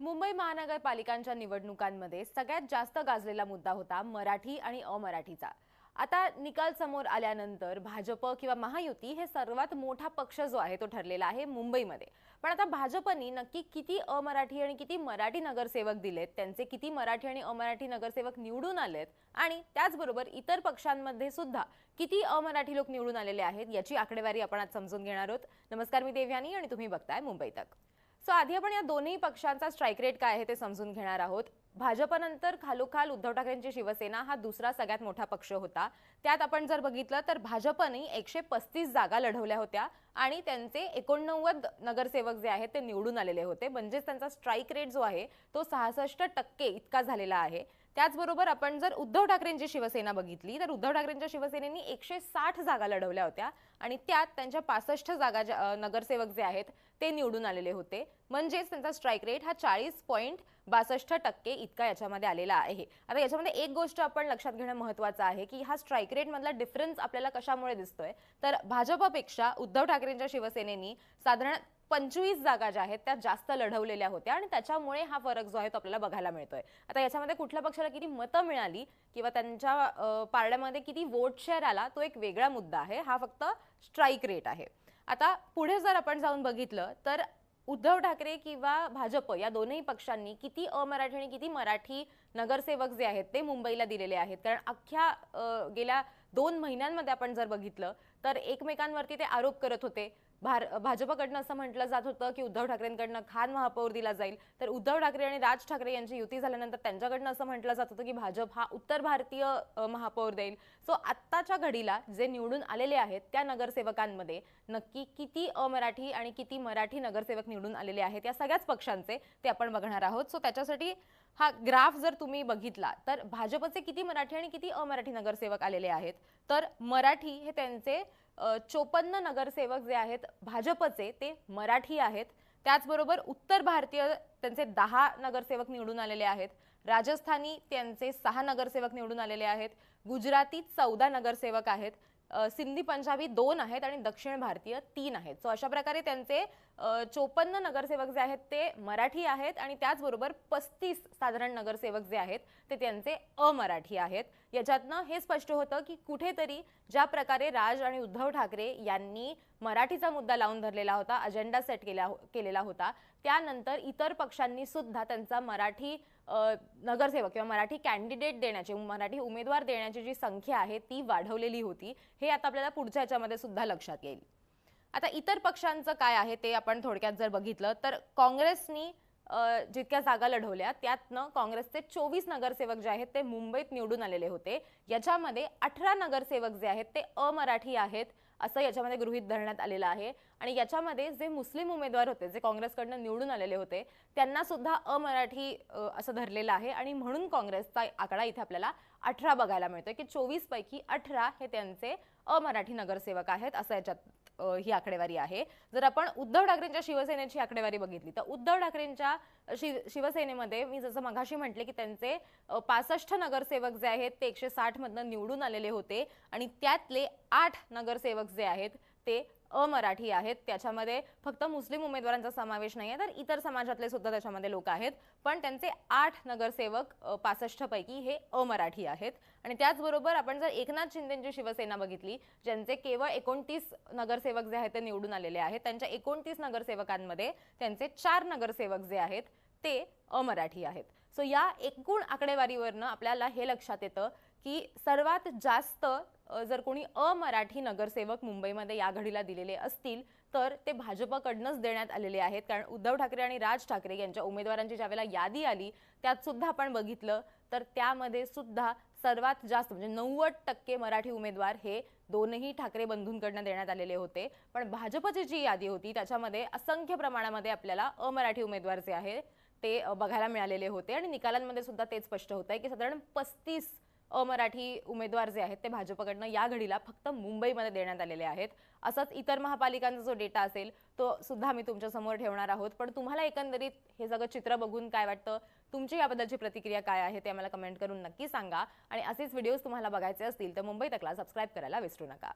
मुंबई महानगरपालिकांच्या निवडणुकांमध्ये सगळ्यात जास्त गाजलेला मुद्दा होता मराठी आणि अमराठीचा. आता निकाल समोर आल्यानंतर भाजप किंवा महायुती हे सर्वात मोठा पक्ष जो आहे तो ठरलेला आहे मुंबईमध्ये. पण आता भाजपनी नक्की किती अमराठी आणि किती मराठी नगरसेवक दिलेत त्यांचे किती मराठी आणि अमराठी नगरसेवक निवडून आलेत आणि त्याचबरोबर इतर पक्षांमध्ये सुद्धा किती अमराठी लोक निवडून आलेले आहेत याची आकडेवारी आपण आज समजून घेणार आहोत. नमस्कार मी देवयानी आणि तुम्ही बघताय मुंबई तक. सो आधी आपण या दोन्ही पक्षांचा स्ट्राईक रेट काय आहे ते समजून घेणार आहोत. भाजपनंतर खालोखाल उद्धव ठाकरेंची शिवसेना हा दुसरा सगळ्यात मोठा पक्ष होता. त्यात आपण जर बघितलं तर भाजपने एकशे पस्तीस जागा लढवल्या होत्या आणि त्यांचे एकोणनव्वद नगरसेवक जे आहेत ते निवडून आलेले होते. म्हणजेच त्यांचा स्ट्राईक रेट जो आहे तो सहासष्ट टक्के इतका झालेला आहे. त्याचबरोबर आपण जर उद्धव ठाकरेंची शिवसेना बघितली तर उद्धव ठाकरेंच्या शिवसेनेनी एकशे साठ जागा लढवल्या होत्या आणि त्यात त्यांच्या पासष्ट जागा ज्या- नगरसेवक जे आहेत ते निवडून आलेले होते. म्हणजेच त्यांचा स्ट्राईक रेट हा चाळीस पॉईंट बासष्ट टक्के इतका याच्यामध्ये आलेला आहे. आता याच्यामध्ये एक गोष्ट आपण लक्षात घेणं महत्वाचं आहे की हा स्ट्राईक रेटमधला डिफरन्स आपल्याला कशामुळे दिसतोय? तर भाजपपेक्षा उद्धव ठाकरेंच्या शिवसेनेनी साधारण पंचवीस जागा ज्या आहेत त्या जास्त लढवलेल्या होत्या आणि त्याच्यामुळे हा फरक जो आहे तो आपल्याला बघायला मिळतोय. आता याच्यामध्ये कुठल्या पक्षाला किती मतं मिळाली किंवा त्यांच्या पारड्यामध्ये किती वोट शेअर आला तो एक वेगळा मुद्दा आहे. हा फक्त स्ट्राईक रेट आहे. आता पुढे जर आपण जाऊन बघितलं तर उद्धव ठाकरे किंवा भाजप या दोन्ही पक्षांनी किती अमराठी आणि किती मराठी नगरसेवक जे आहेत ते मुंबईला दिलेले आहेत. कारण अख्ख्या गेल्या दोन महिन्यांमध्ये आपण जर बघितलं तर एकमेकांवरती ते आरोप करत होते. भार भाजपकडनं असं म्हटलं जात होतं की उद्धव ठाकरेंकडनं खान महापौर दिला जाईल. तर उद्धव ठाकरे आणि राज ठाकरे यांची युती झाल्यानंतर त्यांच्याकडनं असं म्हटलं जात होतं की भाजप हा उत्तर भारतीय महापौर देईल. सो आत्ताच्या घडीला जे निवडून आलेले आहेत त्या नगरसेवकांमध्ये नक्की किती अमराठी आणि किती मराठी नगरसेवक निवडून आलेले आहेत या सगळ्याच पक्षांचे ते आपण बघणार आहोत. सो त्याच्यासाठी हा ग्राफ जर तुम्ही बघितला तर भाजपचे किती मराठी आणि किती अमराठी नगरसेवक आलेले आहेत तर मराठी हे त्यांचे चोपन्न नगरसेवक जे आहेत भाजपचे ते मराठी आहेत. त्याचबरोबर उत्तर भारतीय त्यांचे दहा नगरसेवक निवडून आलेले आहेत. राजस्थानी त्यांचे सहा नगरसेवक निवडून आलेले आहेत. गुजराती चौदा नगरसेवक आहेत. सिंधी पंजाबी दोन आहेत आणि दक्षिण भारतीय तीन आहेत. सो अशा प्रकारे त्यांचे चोपन्न नगरसेवक जे आहेत ते मराठी आहेत आणि त्याचबरोबर पस्तीस साधारण नगरसेवक जे आहेत ते त्यांचे अमराठी आहेत. याच्यातनं हे स्पष्ट होतं की कुठेतरी ज्या प्रकारे राज आणि उद्धव ठाकरे यांनी मराठीचा मुद्दा लावून धरलेला होता अजेंडा सेट केला हो-, केलेला होता त्यानंतर इतर पक्षांनी सुद्धा त्यांचा मराठी नगरसेवक किंवा मराठी कॅन्डिडेट देण्याची मराठी उमेदवार देण्याची जी संख्या आहे ती वाढवलेली होती हे आता आपल्याला पुढच्या याच्यामध्ये सुद्धा लक्षात येईल. आता इतर पक्षांचं काय आहे ते आपण थोडक्यात जर बघितलं तर काँग्रेसनी जितक्या जागा लढवल्या त्यातनं काँग्रेसचे चोवीस नगरसेवक जे आहेत ते मुंबईत निवडून आलेले होते. याच्यामध्ये अठरा नगरसेवक जे आहेत ते अमराठी आहेत असं याच्यामध्ये गृहित धरण्यात आलेलं आहे. आणि याच्यामध्ये जे मुस्लिम उमेदवार होते जे काँग्रेसकडनं निवडून आलेले होते त्यांना सुद्धा अमराठी असं धरलेलं आहे. आणि म्हणून काँग्रेसचा आकडा इथे आपल्याला अठरा बघायला मिळतोय की चोवीस पैकी अठरा हे त्यांचे अमराठी नगरसेवक आहेत असं याच्यात ही आकडेवारी आहे. जर आपण उद्धव ठाकरेंच्या शिवसेनेची आकडेवारी बघितली तर उद्धव ठाकरेंच्या शि शिवसेनेमध्ये मी जसं मघाशी म्हटले की त्यांचे पासष्ट नगरसेवक जे आहेत ते एकशे साठ मधनं निवडून आलेले होते. आणि त्यातले आठ नगरसेवक जे आहेत ते अमराठी आहेत. त्याच्यामध्ये फक्त मुस्लिम उमेदवारांचा समावेश नाही आहे तर इतर समाजातले सुद्धा त्याच्यामध्ये लोक आहेत. पण त्यांचे आठ नगरसेवक पासष्टपैकी हे अमराठी आहेत. आणि त्याचबरोबर आपण जर एकनाथ शिंदेची शिवसेना बघितली ज्यांचे केवळ एकोणतीस नगरसेवक जे आहेत ते निवडून आलेले आहेत. त्यांच्या एकोणतीस नगरसेवकांमध्ये त्यांचे चार नगरसेवक जे आहेत ते अमराठी आहेत. सो या एकूण आकडेवारीवरनं आपल्याला हे लक्षात येतं की सर्वात जास्त जर कोणी अमराठी नगरसेवक मुंबईमध्ये या घडीला दिलेले असतील तर ते भाजपकडनंच देण्यात आलेले आहेत. कारण उद्धव ठाकरे आणि राज ठाकरे यांच्या उमेदवारांची ज्यावेळेला यादी आली त्यात सुद्धा आपण बघितलं. तर त्यामध्ये सुद्धा सर्वात जास्त म्हणजे नव्वद टक्के मराठी उमेदवार हे दोनही ठाकरे बंधूंकडनं देण्यात आलेले होते. पण भाजपची जी यादी होती त्याच्यामध्ये असंख्य प्रमाणामध्ये आपल्याला अमराठी उमेदवार जे आहे ते बघायला मिळालेले होते आणि निकालांमध्ये सुद्धा तेच स्पष्ट होत आहे की साधारण पस्तीस अमराठी उमेदवार जे आहेत ते भाजपकडनं या घडीला फक्त मुंबईमध्ये देण्यात आलेले आहेत. असंच इतर महापालिकांचा जो डेटा असेल तो सुद्धा मी तुमच्यासमोर ठेवणार आहोत. पण तुम्हाला एकंदरीत हे सगळं चित्र बघून काय वाटतं? तुमची याबद्दलची प्रतिक्रिया काय आहे ते आम्हाला कमेंट करून नक्की सांगा. आणि असेच व्हिडिओज तुम्हाला बघायचे असतील तर मुंबई तकला सबस्क्राईब करायला विसरू नका.